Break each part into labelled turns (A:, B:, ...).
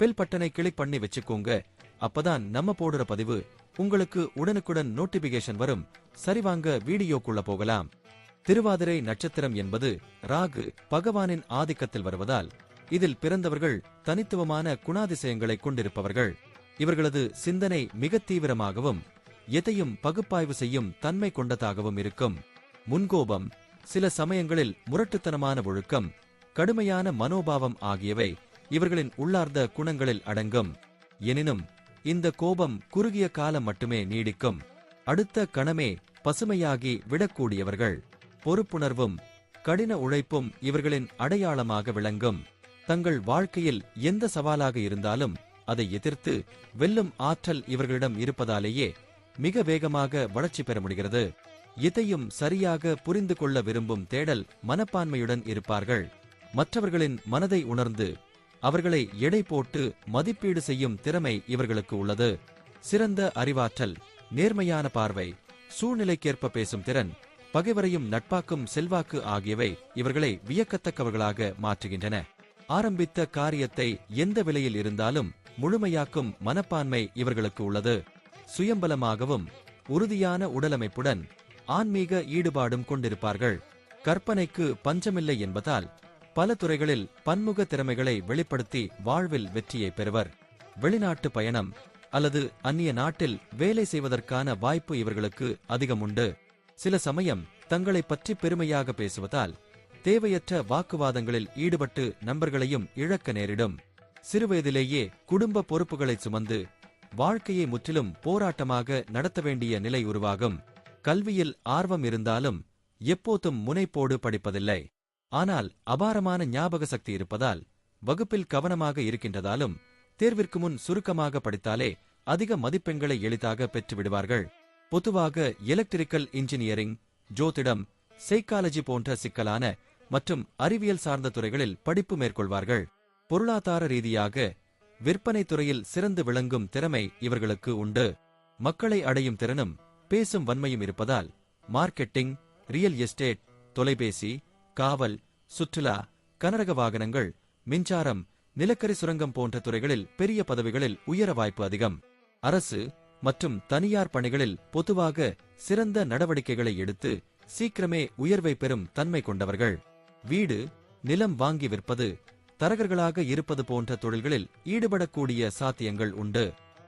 A: Bell பட்டனை click பண்ணி வச்சுக்கோங்க. அப்பதான் நம்ம போடுற பதிவு உங்களுக்கு உடனுக்குடன் நோட்டிபிகேஷன் வரும். சரிவாங்க வீடியோக்குள்ள போகலாம். திருவாதிரை நட்சத்திரம் என்பது ராகு பகவானின் ஆதிக்கத்தில் வருவதால் இதில் பிறந்தவர்கள் தனித்துவமான குணாதிசயங்களை கொண்டிருப்பவர்கள். இவர்களது சிந்தனை மிக தீவிரமாகவும் எதையும் பகுப்பாய்வு செய்யும் தன்மை கொண்டதாகவும் இருக்கும். முன்கோபம் சில சமயங்களில் முரட்டுத்தனமான ஒழுக்கம் கடுமையான மனோபாவம் ஆகியவை இவர்களின் உள்ளார்ந்த குணங்களில் அடங்கும். எனினும் இந்த கோபம் குறுகிய காலம் மட்டுமே நீடிக்கும். அடுத்த கணமே பசுமையாகி விடக்கூடியவர்கள். பொறுப்புணர்வும் கடின உழைப்பும் இவர்களின் அடையாளமாக விளங்கும். தங்கள் வாழ்க்கையில் எந்த சவாலாக இருந்தாலும் அதை எதிர்த்து வெல்லும் ஆற்றல் இவர்களிடம் இருப்பதாலேயே மிக வேகமாக வளர்ச்சி பெற முடிகிறது. இதையும் சரியாக புரிந்து கொள்ள விரும்பும் தேடல் மனப்பான்மையுடன் இருப்பார்கள். மற்றவர்களின் மனதை உணர்ந்து அவர்களை எடை போட்டு மதிப்பீடு செய்யும் திறமை இவர்களுக்கு உள்ளது. சிறந்த அறிவாற்றல் நேர்மையான பார்வை சூழ்நிலைக்கேற்ப பேசும் திறன் பகைவரையும் நட்பாக்கும் செல்வாக்கு ஆகியவை இவர்களை வியக்கத்தக்கவர்களாக மாற்றுகின்றன. ஆரம்பித்த காரியத்தை எந்த விலையில் இருந்தாலும் முழுமையாக்கும் மனப்பான்மை இவர்களுக்கு உள்ளது. சுயம்பலமாகவும் உறுதியான உடலமைப்புடன் ஆன்மீக ஈடுபாடும் கொண்டிருப்பார்கள். கற்பனைக்கு பஞ்சமில்லை என்பதால் பல துறைகளில் பன்முக திறமைகளை வெளிப்படுத்தி வாழ்வில் வெற்றியை பெறுவர். வெளிநாட்டு பயணம் அல்லது அந்நிய நாட்டில் வேலை செய்வதற்கான வாய்ப்பு இவர்களுக்கு அதிகம் உண்டு சில சமயம் தங்களை பற்றி பெருமையாக பேசுவதால் தேவையற்ற வாக்குவாதங்களில் ஈடுபட்டு நண்பர்களையும் இழக்க நேரிடும். சிறுவயதிலேயே குடும்ப பொறுப்புகளை சுமந்து வாழ்க்கையை முற்றிலும் போராட்டமாக நடத்த வேண்டிய நிலை உருவாகும். கல்வியில் ஆர்வம் இருந்தாலும் எப்போதும் முனைப்போடு படிப்பதில்லை. ஆனால் அபாரமான ஞாபக சக்தி இருப்பதால் வகுப்பில் கவனமாக இருக்கின்றதாலும் தேர்விற்கு முன் சுருக்கமாக படித்தாலே அதிக மதிப்பெண்களை எளிதாக பெற்றுவிடுவார்கள். பொதுவாக எலக்ட்ரிக்கல் இன்ஜினியரிங் ஜோதிடம் சைக்காலஜி போன்ற சிக்கலான மற்றும் அறிவியல் சார்ந்த துறைகளில் படிப்பு மேற்கொள்வார்கள். பொருளாதார ரீதியாக விற்பனை துறையில் சிறந்து விளங்கும் திறமை இவர்களுக்கு உண்டு. மக்களை அடையும் திறனும் பேசும் வன்மையும் இருப்பதால் மார்க்கெட்டிங் ரியல் எஸ்டேட் தொலைபேசி காவல் சுற்றுலா கனரக வாகனங்கள் மின்சாரம் நிலக்கரி சுரங்கம் போன்ற துறைகளில் பெரிய பதவிகளில் உயர வாய்ப்பு அதிகம். அரசு மற்றும் தனியார் பணிகளில் பொதுவாக சிறந்த நடவடிக்கைகளை எடுத்து சீக்கிரமே உயர்வை பெறும் தன்மை கொண்டவர்கள். வீடு நிலம் வாங்கி விற்பது தரகர்களாக இருப்பது போன்ற தொழில்களில் ஈடுபடக்கூடிய சாத்தியங்கள் உண்டு.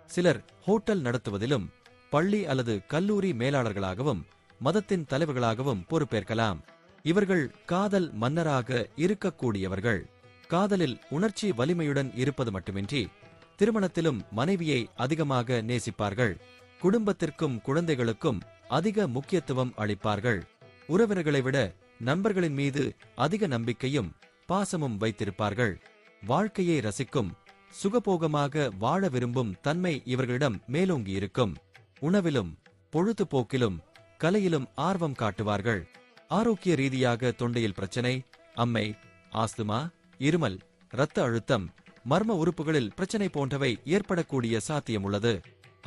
A: சிலர் ஹோட்டல் நடத்துவதிலும் பள்ளி அல்லது கல்லூரி மேலாளர்களாகவும் மதத்தின் தலைவர்களாகவும் பொறுப்பேற்கலாம். இவர்கள் காதல் மன்னராக இருக்கக்கூடியவர்கள். காதலில் உணர்ச்சி வலிமையுடன் இருப்பது மட்டுமின்றி திருமணத்திலும் மனைவியை அதிகமாக நேசிப்பார்கள். குடும்பத்திற்கும் குழந்தைகளுக்கும் அதிக முக்கியத்துவம் அளிப்பார்கள். உறவினர்களை விட நண்பர்களின் மீது அதிக நம்பிக்கையும் பாசமும் வைத்திருப்பார்கள். வாழ்க்கையை ரசிக்கும் சுகபோகமாக வாழ விரும்பும் தன்மை இவர்களிடம் மேலோங்கியிருக்கும். உணவிலும் பொழுதுபோக்கிலும் கலையிலும் ஆர்வம் காட்டுவார்கள். ஆரோக்கிய ரீதியாக தொண்டையில் பிரச்சனை அம்மை ஆஸ்துமா இருமல் இரத்த அழுத்தம் மர்ம உறுப்புகளில் பிரச்சனை போன்றவை ஏற்படக்கூடிய சாத்தியம் உள்ளது.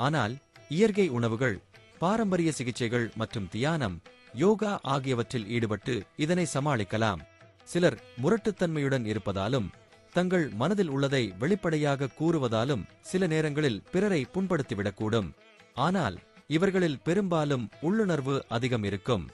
A: ஆனால் இயற்கை உணவுகள் பாரம்பரிய சிகிச்சைகள் மற்றும் தியானம் யோகா ஆகியவற்றில் ஈடுபட்டு இதனை சமாளிக்கலாம். சிலர் முரட்டுத்தன்மையுடன் இருப்பதாலும் தங்கள் மனதில் உள்ளதை வெளிப்படையாக கூறுவதாலும் சில நேரங்களில் பிறரை புண்படுத்திவிடக்கூடும். ஆனால் இவர்களில் பெரும்பாலும் உள்ளுணர்வு அதிகம் இருக்கும்.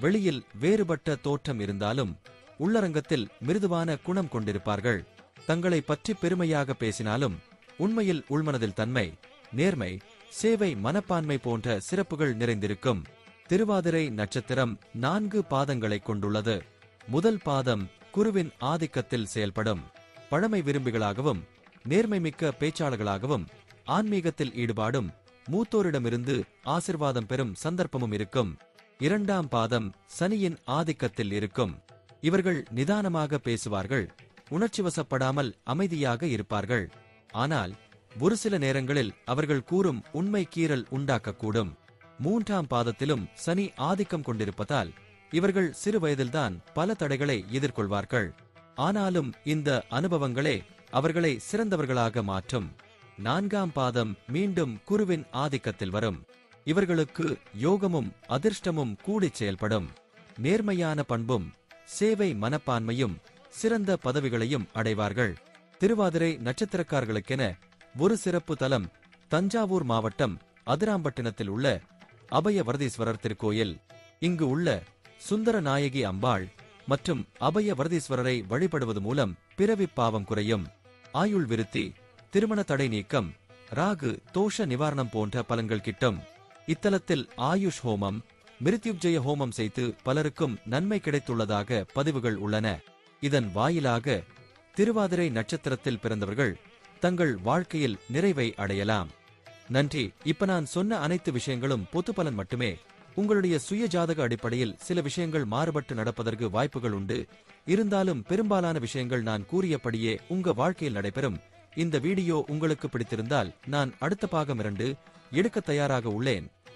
A: வெளியில் வேறுபட்ட தோற்றம் இருந்தாலும் உள்ளரங்கத்தில் மிருதுவான குணம் கொண்டிருப்பார்கள். தங்களை பற்றி பெருமையாக பேசினாலும் உண்மையில் உள்மனதில் தன்மை நேர்மை சேவை மனப்பான்மை போன்ற சிறப்புகள் நிறைந்திருக்கும். திருவாதிரை நட்சத்திரம் நான்கு பாதங்களைக் கொண்டுள்ளது. முதல் பாதம் குருவின் ஆதிக்கத்தில் செயல்படும். பழமை விரும்பிகளாகவும் நேர்மைமிக்க பேச்சாளர்களாகவும் ஆன்மீகத்தில் ஈடுபாடும் மூத்தோரிடமிருந்து ஆசிர்வாதம் பெறும் சந்தர்ப்பமும் இருக்கும். இரண்டாம் பாதம் சனியின் ஆதிக்கத்தில் இருக்கும். இவர்கள் நிதானமாக பேசுவார்கள் உணர்ச்சிவசப்படாமல் அமைதியாக இருப்பார்கள். ஆனால் ஒரு சில நேரங்களில் அவர்கள் கூறும் உண்மை கீறல் உண்டாக்கக்கூடும். மூன்றாம் பாதத்திலும் சனி ஆதிக்கம் கொண்டிருப்பதால் இவர்கள் சிறு வயதில்தான் பல தடைகளை எதிர்கொள்வார்கள். ஆனாலும் இந்த அனுபவங்களே அவர்களை சிறந்தவர்களாக மாற்றும். நான்காம் பாதம் மீண்டும் குருவின் ஆதிக்கத்தில் வரும். இவர்களுக்கு யோகமும் அதிர்ஷ்டமும் கூடிச் செயல்படும். நேர்மையான பண்பும் சேவை மனப்பான்மையும் சிறந்த பதவிகளையும் அடைவார்கள். திருவாதிரை நட்சத்திரக்காரர்களுக்கென ஒரு சிறப்பு தலம் தஞ்சாவூர் மாவட்டம் அதிராம்பட்டினத்தில் உள்ள அபயவரதீஸ்வரர் திருக்கோயில். இங்கு உள்ள சுந்தர நாயகி அம்பாள் மற்றும் அபயவரதீஸ்வரரை வழிபடுவது மூலம் பிறவிப் பாவம் குறையும். ஆயுள் விருத்தி திருமண தடை நீக்கம் ராகு தோஷ நிவாரணம் போன்ற பலன்கள் கிட்டும். இத்தலத்தில் ஆயுஷ் ஹோமம் மிருத்யுஜய ஹோமம் செய்து பலருக்கும் நன்மை கிடைத்துள்ளதாக பதிவுகள் உள்ளன. இதன் வாயிலாக திருவாதிரை நட்சத்திரத்தில் பிறந்தவர்கள் தங்கள் வாழ்க்கையில் நிறைவை அடையலாம். நன்றி. இப்ப நான் சொன்ன அனைத்து விஷயங்களும் பொத்து பலன் மட்டுமே. உங்களுடைய சுய ஜாதக அடிப்படையில் சில விஷயங்கள் மாறுபட்டு நடப்பதற்கு வாய்ப்புகள் உண்டு. இருந்தாலும் பெரும்பாலான விஷயங்கள் நான் கூறியபடியே உங்க வாழ்க்கையில் நடைபெறும். இந்த வீடியோ உங்களுக்கு பிடித்திருந்தால் நான் அடுத்த பாகம் இரண்டு எடுக்க தயாராக உள்ளேன்.